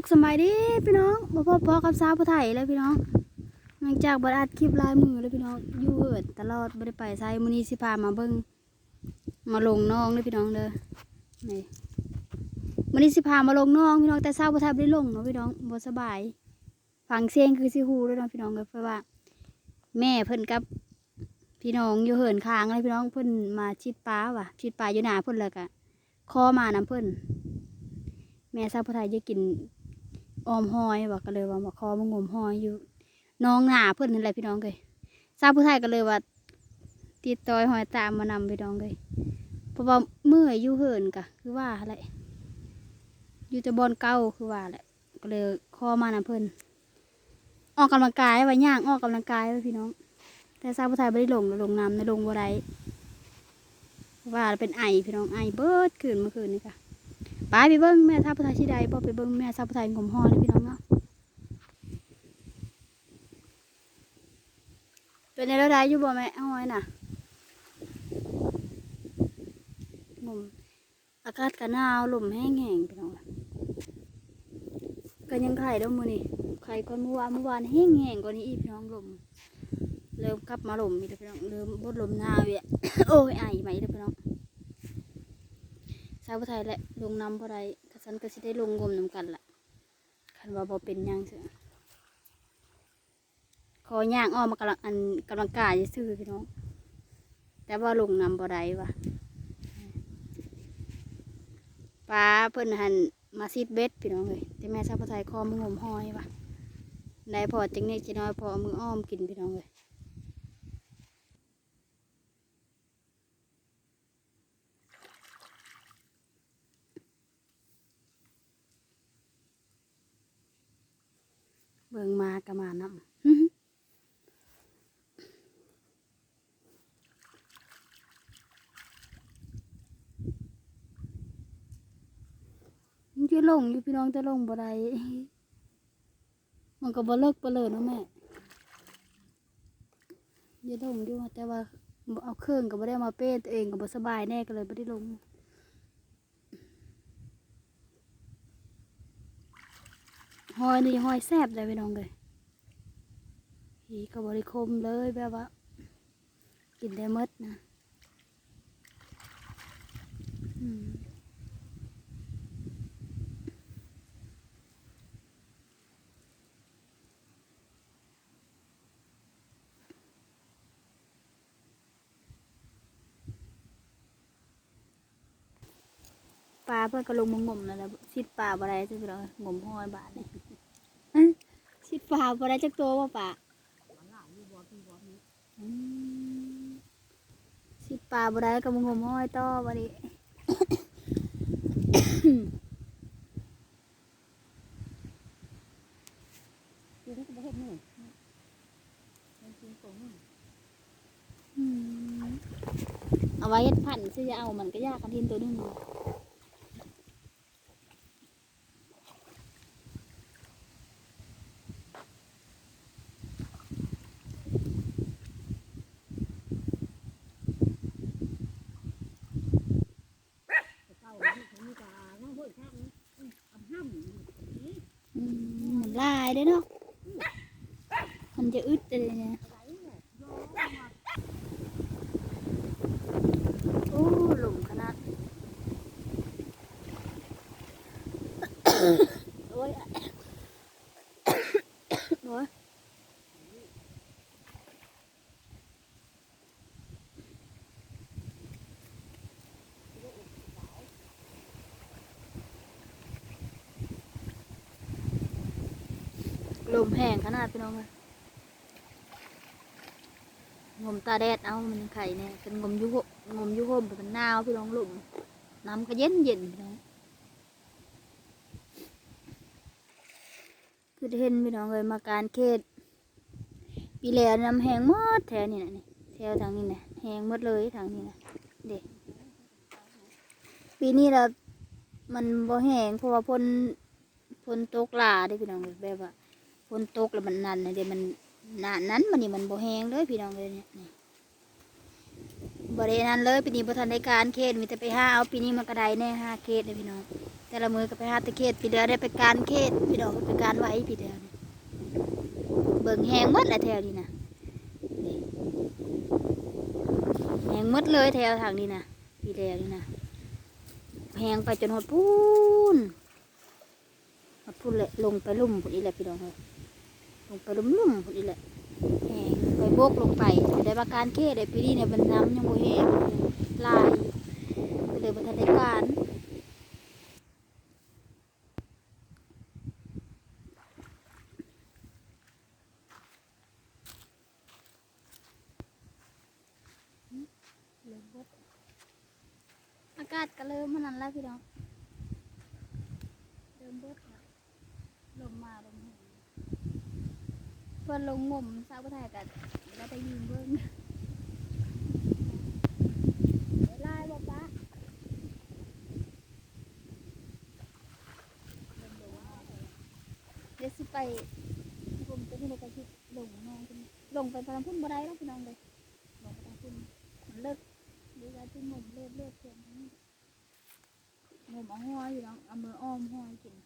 สุขสบายดีพี่น้องบ่พบพอกับสาวผู้ไทยเลยพี่น้อง หลังจากบัดอัดคลิปลายมือเลยพี่น้องอยู่เหิดตลอดบ่ได้ไปไสมื้อนี้สิพามาเบิ่งมาลงน้องเลยพี่น้องเด้อนี่มื้อนี้สิพามาลงน้องพี่น้องแต่สาวผู้ไทยบ่ได้ลงเนาะพี่น้องบ่สบาย ฟังเสียงคือสิฮู้เลยเนาะพี่น้องเอ้ยเพราะว่า แม่เพิ่นกับพี่น้องอยู่เหินค้างเลยพี่น้องเพิ่นมาชิดปลาว่ะชิดปลาอยู่หน้าเพิ่นแล้วก็คอมานํเพิ่นแม่สาวผู้ไทยจะกิน ออมหอยว่าก็เลยว่ามาคอมางมหอยอยู่น้องหนาเพื่อนนั่นแหละพี่น้องเลยสาวผู้ไทยก็เลยว่าติดต่อยหอยตามมานำพี่น้องเลยเพราะว่าเมื่อยอยู่เหินกะคือว่าอะไรอยู่แต่บอนเก่าคือว่าแหละก็เลยคอมานำเพื่อนออกกำลังกายว่าย่างออกกำลังกายไว้พี่น้อง แต่สาวผู้ไทยไม่ได้ลงลงน้ำในลงบัวไรว่าเป็นไอพี่น้องไอเบิร์ดคืนเมื่อคืนนี่ค่ะ ไปไปเบิ้งแม่ทัพพุทธชิใดบ่ไปเบิ้งแม่ทัพพุทธงมห่อเลยพี่น้องเนาะเป็นในระดับอยู่บ่แม่ห้อยน่ะงมอากาศก็หนาวลมแห้งๆพี่น้องก็ยังไข่ด้อมื้อนี้ไข่ก่อนเมื่อวานเมื่อวานแห้งๆกว่านี้อีพี่น้องลมเริ่มกลับมาลมอีกแล้วพี่น้องเริ่มบดลมหนาวอีกโอ้ยไอใหม่เด้อพี่น้องาวผู้ไทยแหละลงน้ำบ่ได้กระสันก็สิได้ลงงมน้ำกันละคันว่าบ่เป็นยังเสือขอย่างอ้อมากำลังอันกำลังกายซื่อพี่น้อง แต่ว่าลงน้ำบ่ได้ว่ะปลาเพิ่นหันมาซีดเบ็ดพี่น้องเลยแต่แม่สาวผู้ไทยคอมืองมห้อยว่ะได้พอจังนี้จิน้อยพอมืออ้อมกินพี่น้องเลย เบิ่งมากะมานำมันจะลงอยู่พี่น้องจะลงบ่ได้มันก็บ่เลิกบ่เลยเนะแม่อย่าลงอยู่แต่ว่าเอาเครื่องก็บ่ได้มาเป้ตัวเองก็บ่สบายแน่ก็เลยบ่ได้ลง หอยนี่หอยแซบเลยพี่น้องเลยอีก็บริคมเลยแบบว่า กินได้มดนะปลาเพื่อนก็ลงมางมนั่นแหละชิดปลาอะไรใช่ไหมเรางมหอยบาทเนี่ย ชิดปลาบ่ได้จักตัวว่ปลาอืมชิปลาบ่ได้ก็มึงงมห้อยต่อบ่ดิอืมเอาไว้เฮ็ดพันธุ์สิจะเอามันก็ยากกันทินตัวนึงอืม มันลายเด้เนาะมันจะอึดเลยเนี่ย โอ้หลุมขนาด โอ้ย โอ้ย ลมแห้งขนาดพี่น้องเลยงมตาแดดเอามันไข่เนี่ยเป็นงมยุโหงมยุโหมเป็นหนาวพี่น้องลมน้ำก็เย็นเย็นพี่น้องคือเห็นพี่น้องเลยมาการเขตปีแล้วน้ำแห้งหมดแถวนี่นะนี่แถวทางนี้นะแห้งหมดเลยทางนี้นะเด็กปีนี้เรามันบ่แห้งเพราะว่าพ่นพ่นตกลาเด้พี่น้องเลยแบบว่า พนตกแล้วมันนั่นเดี๋ยวมันหนานั้นมันนี่มันบ่แห้งเลยพี่น้องเลยเนี่ยนี่บ่ได้นั่นเลยปีนี้บ่ทันได้การเขตมีแต่ไปห้าเอาปีนี้มันกระไดแน่ห้าเขตเลยพี่น้องแต่ละมือก็ไปหาตะเขตพี่เดือได้ไปการเขตพี่ดอกไปการไว้พี่เดือนเบิ่งแห้งมดแหละแถวนี้นะแห้งมดเลยแถวทางนี้นะพี่เดือนี่นะแห้งไปจนหดพูนหดพูนเลยลงไปลุ่มพุ่นอีแหละพี่น้องเลย ลงไปลุ่มลุ่มๆพุ่แหละแหงไปโบกลงไปได้มาการเขตได้ปีนี้เนี่ยเป็นน้ำยังโมแหงลายก็เลยมาทันได้การอากาศก็เริ่มมันนั่นแล้วพี่น้องเริ่มบดแล้วลมมาลมห พื่อนลงงมสาวผู้ไทยกันแล้วไปยืนเบิ้งเวลาบอกปะเดี๋ยวสิไปผมจะที่ไหนกันที่ลงน้องคนนี้ลงไปพลังพุ่นบ่ได้แล้วพี่น้องเลยลงไปทางพุ่นมันเลิกเดี๋ยวจะที่งมเลือดเลือดเทียงนี้งมเอาห้อยอยู่แล้วเอามืออ้อมห้อยกิน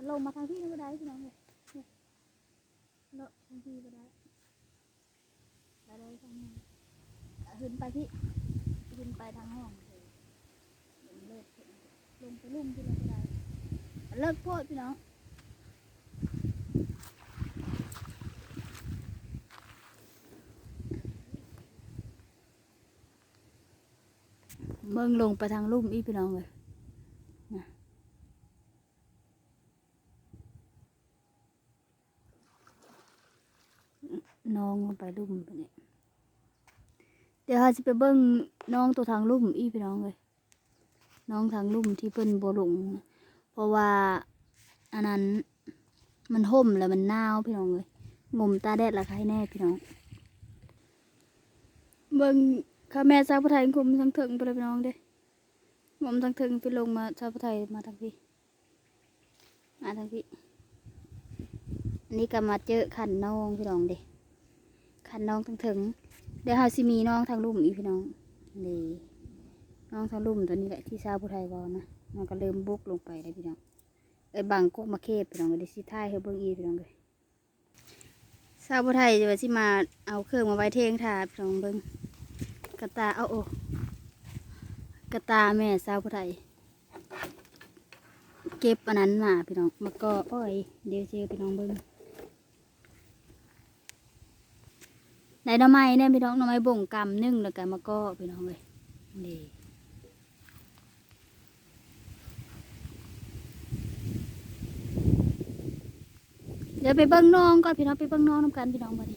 พัดลมมาทางพี่ก็ได้พี่น้องเลยเนี่ยเลาะทางพี่ก็ได้ได้เลยทางนี้อะขึ้นไปพี่ขึ้นไปทางห้องเลยลงเลิกลงไปลุ่มที่เราก็ได้เลิกโพดพี่น้องเมืองลงไปทางลุ่มอีพี่น้องเลยนะ น้องลงไปลุ่มไปเนี่ยเดี๋ยวเราจะไปเบิ้งน้องตัวทางลุ่มอีพี่น้องเลย น้องทางลุ่มที่เพิ่นบ่ลง เพราะว่าอันนั้นมันห่มแล้วมันหนาวพี่น้องเลยงมตาแดดละใครแน่พี่น้อง เบิ่งข้าแม่สาวผู้ไทยคุมทางถึงไปเลยพี่น้องเด้งมทางถึงไปลงมาสาวผู้ไทยมาทางพี่มาทางพี่อันนี้ก็มาเจอขันน้องพี่น้องเด้ ขันน้องทางถึงเดี๋ยวเฮาสิมีน้องทางลุ่มอีพี่น้องนี่น้องทางลุ่มตัวนี้แหละที่สาวผู้ไทยบอกนะมันก็เริ่มบุกลงไปแล้วพี่น้องเอ้ยบังกกมาเคบพี่น้องเดี๋ยวสิท้ายเฮาเบิ่งอีพี่น้องเลยสาวผู้ไทยจะว่าสิมาเอาเครื่องมาไว้เทงทาพี่น้องเบิ่งกระตาเอาโอกระตาแม่สาวผู้ไทยเก็บอันนั้นมาพี่น้องมาก็อ้อยเดี๋ยวเจอพี่น้องเบิ้ง ในหน่อไม้เนี่ยพี่น้องหน่อไม้บ่งกำนึ่งแล้วกันมาก็พี่น้องเลยนี่เดี๋ยวไปเบิ้งน้องก่อนพี่น้องไปเบิ้งน้องน้ำกันพี่น้องมาดิ